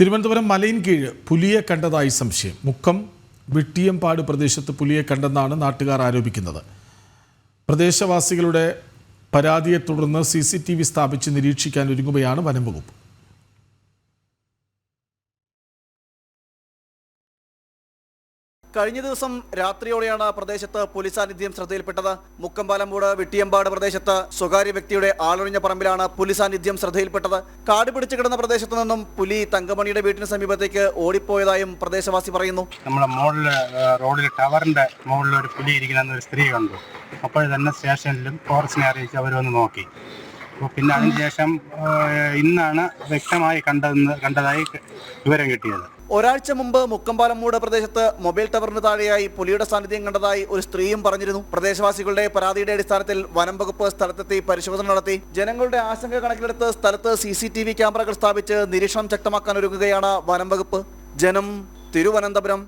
തിരുവനന്തപുരം മലയിൻ കീഴ് പുലിയെ കണ്ടതായി സംശയം. മുക്കം വിട്ടിയമ്പാട് പ്രദേശത്ത് പുലിയെ കണ്ടെന്നാണ് നാട്ടുകാർ ആരോപിക്കുന്നത്. പ്രദേശവാസികളുടെ പരാതിയെ തുടർന്ന് സി സി ടി വി സ്ഥാപിച്ച് നിരീക്ഷിക്കാൻ ഒരുങ്ങുകയാണ് വനം കഴിഞ്ഞ ദിവസം രാത്രിയോടെയാണ് പ്രദേശത്ത് പോലീസ് സാന്നിധ്യം ശ്രദ്ധയിൽപ്പെട്ടത്. മുക്കമ്പാലമ്പൂട് വിട്ടിയമ്പാട് പ്രദേശത്ത് സ്വകാര്യ വ്യക്തിയുടെ ആളൊഴിഞ്ഞ പറമ്പിലാണ് പോലീസ് സാന്നിധ്യം ശ്രദ്ധയിൽപ്പെട്ടത്. കാട് പിടിച്ചു കിടന്ന പ്രദേശത്തു നിന്നും പുലി തങ്കമണിയുടെ വീട്ടിന് സമീപത്തേക്ക് ഓടിപ്പോയതായും പ്രദേശവാസി പറയുന്നു. നമ്മുടെ മുകളിൽ റോഡിൽ ടവറിന്റെ മുകളിൽ ഒരു പുലി ഇരിക്കുന്ന ഒരു സ്ത്രീ കണ്ടു. അപ്പോൾ തന്നെ സ്റ്റേഷനിലും ഫോറസ്റ്റിനെ അറിയിച്ച് അവർ വന്ന് നോക്കി. അപ്പോൾ പിന്നെ അതിനുശേഷം ഇന്നാണ് വ്യക്തമായി കണ്ടതെന്ന് കണ്ടതായി വിവരം കിട്ടിയത്. ഒരാഴ്ച മുമ്പ് മുക്കമ്പാലമ്മൂട് പ്രദേശത്ത് മൊബൈൽ ടവറിന് താഴെയായി പുലിയുടെ സാന്നിധ്യം കണ്ടതായി ഒരു സ്ത്രീയും പറഞ്ഞിരുന്നു. പ്രദേശവാസികളുടെ പരാതിയുടെ അടിസ്ഥാനത്തിൽ വനം വകുപ്പ് സ്ഥലത്തെത്തി പരിശോധന നടത്തി. ജനങ്ങളുടെ ആശങ്ക കണക്കിലെടുത്ത് സ്ഥലത്ത് സി സി ടി വി ക്യാമറകൾ സ്ഥാപിച്ച് നിരീക്ഷണം ശക്തമാക്കാൻ ഒരുങ്ങുകയാണ് വനം വകുപ്പ്. ജനം തിരുവനന്തപുരം.